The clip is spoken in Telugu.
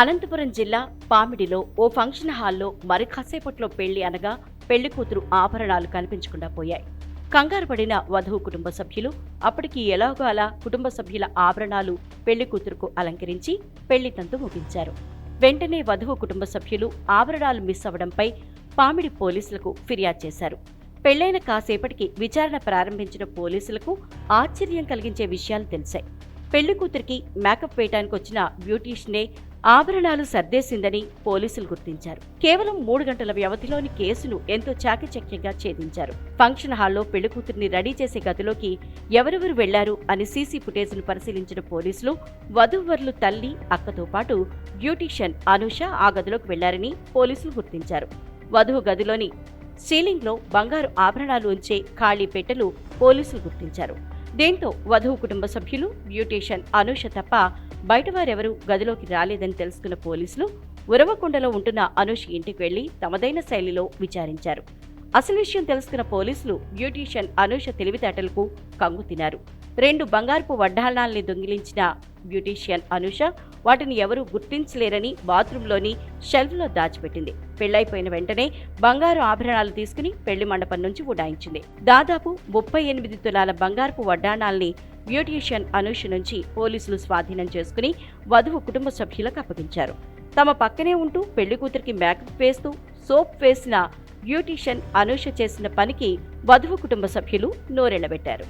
అనంతపురం జిల్లా పామిడిలో ఓ ఫంక్షన్ హాల్లో మరి కాసేపట్లో పెళ్ళి అనగా పెళ్ళి కూతురు ఆభరణాలు కనిపించకుండా పోయాయి. కంగారు పడిన వధువు కుటుంబ సభ్యులు అప్పటికి ఎలాగో అలా కుటుంబ సభ్యుల ఆభరణాలు పెళ్ళి కూతురుకు అలంకరించి పెళ్ళి తంతు ముగించారు. వెంటనే వధువు కుటుంబ సభ్యులు ఆభరణాలు మిస్ అవడంపై పామిడి పోలీసులకు ఫిర్యాదు చేశారు. పెళ్ళైన కాసేపటికి విచారణ ప్రారంభించిన పోలీసులకు ఆశ్చర్యం కలిగించే విషయాలు తెలిసాయి. పెళ్ళి కూతురికి మేకప్ వేయడానికి వచ్చిన బ్యూటీషియనే ఆభరణాలు సర్దేసిందని పోలీసులు గుర్తించారు. కేవలం మూడు గంటల వ్యవధిలోని కేసును ఎంతో చాకచక్యంగా ఛేదించారు. ఫంక్షన్ హాల్లో పెళ్ళి కూతురిని రెడీ చేసే గదిలోకి ఎవరెవరు వెళ్ళారు అని సీసీ ఫుటేజ్ను పరిశీలించిన పోలీసులు వధూవరులు తల్లి అక్కతో పాటు బ్యూటీషియన్ అనూష ఆ గదిలోకి వెళ్ళారని పోలీసులు గుర్తించారు. వధువు గదిలోని సీలింగ్లో బంగారు ఆభరణాలు ఉంచే ఖాళీ పెట్టెలు పోలీసులు గుర్తించారు. దీంతో వధువు కుటుంబ సభ్యులు బ్యూటీషియన్ అనూష తప్ప బయటవారెవరూ గదిలోకి రాలేదని తెలుసుకున్న పోలీసులు ఉరవకొండలో ఉంటున్న అనూష ఇంటికి వెళ్ళి తమదైన శైలిలో విచారించారు. అసలు విషయం తెలుసుకున్న పోలీసులు బ్యూటీషియన్ అనూష తెలివితేటలకు కంగు తినారు రెండు బంగారపు వడ్డాణాల్ని దొంగిలించిన బ్యూటీషియన్ అనుష వాటిని ఎవరూ గుర్తించలేరని బాత్రూంలోని షెల్ఫ్లో దాచిపెట్టింది. పెళ్ళైపోయిన వెంటనే బంగారు ఆభరణాలు తీసుకుని పెళ్ళి మండపం నుంచి ఉడాయించింది దాదాపు ముప్పై ఎనిమిది తులాల బంగారపు వడ్డాణాల్ని బ్యూటీషియన్ అనుష నుంచి పోలీసులు స్వాధీనం చేసుకుని వధువు కుటుంబ సభ్యులకు అప్పగించారు. తమ పక్కనే ఉంటూ పెళ్ళి కూతురికి మేకప్ వేస్తూ సోప్ వేసిన బ్యూటీషియన్ అనుష చేసిన పనికి వధువు కుటుంబ సభ్యులు నోరెళ్ళబెట్టారు